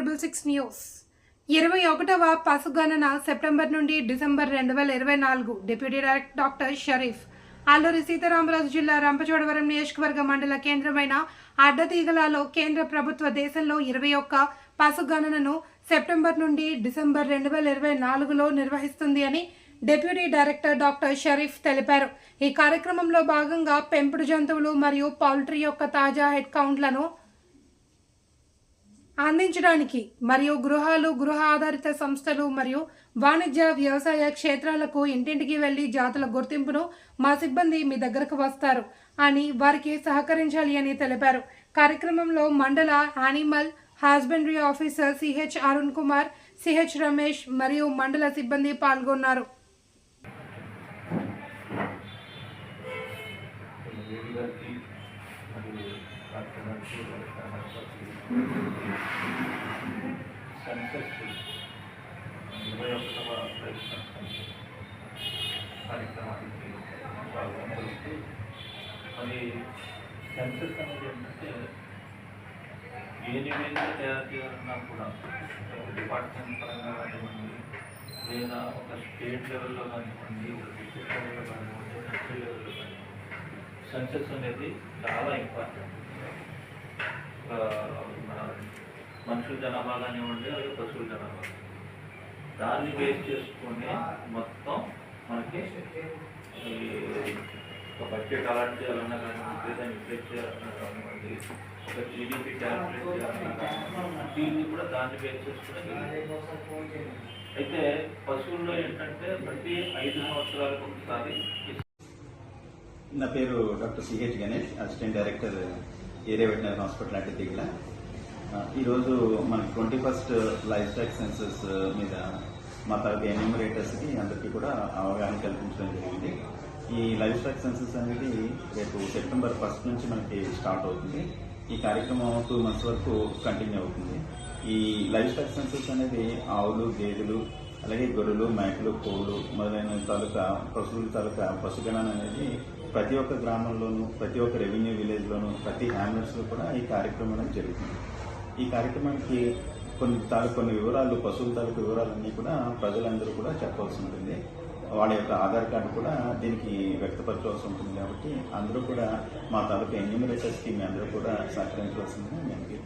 News ఇరవై ఒకటవ పసుగణన September నుండి డిసెంబర్ రెండు వేల ఇరవై నాలుగు deputy director doctor Sharif. Alluri Sitaramaraju జిల్లా రంపచోడవరం నియోజకవర్గ మండల కేంద్రమైన అడ్డతీగలలో కేంద్ర ప్రభుత్వ దేశంలో ఇరవై ఒక్క పసుగణనను సెప్టెంబర్ నుండి డిసెంబర్ రెండు వేల ఇరవై నాలుగులో నిర్వహిస్తుంది అని డిప్యూటీ డైరెక్టర్ డాక్టర్ షరీఫ్ తెలిపారు. ఈ కార్యక్రమంలో భాగంగా పెంపుడు జంతువులు మరియు పౌల్ట్రీ యొక్క తాజా హెడ్ కౌంట్లను అందించడానికి మరియు గృహాలు గృహ ఆధారిత సంస్థలు మరియు వాణిజ్య వ్యవసాయ క్షేత్రాలకు ఇంటింటికి వెళ్ళి జాతుల గుర్తింపును మా సిబ్బంది మీ దగ్గరకు వస్తారు అని వారికి సహకరించాలి అని తెలిపారు. కార్యక్రమంలో మండల animal husbandry officer C H Arun Kumar C H Ramesh మరియు మండల సిబ్బంది పాల్గొన్నారు. వేడి గారికి మరియు సెన్సెస్ ఇరవై ఒకటవ ప్రయత్నం కార్యక్రమానికి స్వాగతం పలుకుతూ మరి సెన్సెస్ అనేది ఏంటంటే ఏ నివేదిక తయారు చేయాలన్నా కూడా ఒక డిపార్ట్మెంట్ పరంగా కానివ్వండి లేదా ఒక స్టేట్ లెవెల్లో కానివ్వండి ఒక డిస్ట్రిక్ట్ లెవెల్లో కానివ్వండి నేషనల్ లెవెల్లో కానివ్వండి సెన్సెస్ అనేది చాలా ఇంపార్టెంట్ మన మనుషుల జనాభా కానివ్వండి అలాగే పశువుల జనాభా. దాన్ని బేస్ చేసుకుని మొత్తం మనకి ఒక బడ్జెట్ అలాంటి చేయాలన్నా కానివ్వండి దాన్ని ఇన్ఫ్లెక్ట్ చేయాలన్నా కానివ్వండి ఒక జీడిపి క్యాల్కులేట్ చేయాలన్నా కానివ్వండి దీన్ని కూడా దాన్ని బేస్ చేసుకుని అయితే పశువుల్లో ఏంటంటే ప్రతి ఐదు సంవత్సరాలకు ఒకసారి నా పేరు doctor C H Ganesh assistant director area veterinary hospital అంటే దిగుల. ఈరోజు మనకి twenty first livestock census మీద మా తరపు ఎన్యూమరేటర్స్కి అందరికీ కూడా అవగాహన కల్పించడం జరిగింది. ఈ లైఫ్ స్టాక్ సెన్సెస్ అనేది రేపు సెప్టెంబర్ ఫస్ట్ నుంచి మనకి స్టార్ట్ అవుతుంది. ఈ కార్యక్రమం టూ మంత్స్ వరకు కంటిన్యూ అవుతుంది. ఈ లైఫ్ స్టాక్ సెన్సెస్ అనేది ఆవులు గేదెలు అలాగే గొర్రెలు మేకలు కోళ్ళు మొదలైన తాలూకా పశువుల తాలూకా పశుగణన అనేది ప్రతి ఒక్క గ్రామంలోనూ ప్రతి ఒక్క రెవెన్యూ విలేజ్లోనూ ప్రతి హ్యామ్లెట్స్లో కూడా ఈ కార్యక్రమం అనేది జరుగుతుంది ఈ కార్యక్రమానికి కొన్ని తాలూ కొన్ని వివరాలు పశువుల తాలూకు వివరాలన్నీ కూడా ప్రజలందరూ కూడా చెప్పాల్సి ఉంటుంది. వాళ్ళ యొక్క ఆధార్ కార్డు కూడా దీనికి వ్యక్తపరచవలసి ఉంటుంది కాబట్టి అందరూ కూడా మా తాలూకా ఎన్యూమరేటర్స్కి మీ అందరూ కూడా సహకరించవలసిందని నేను యూ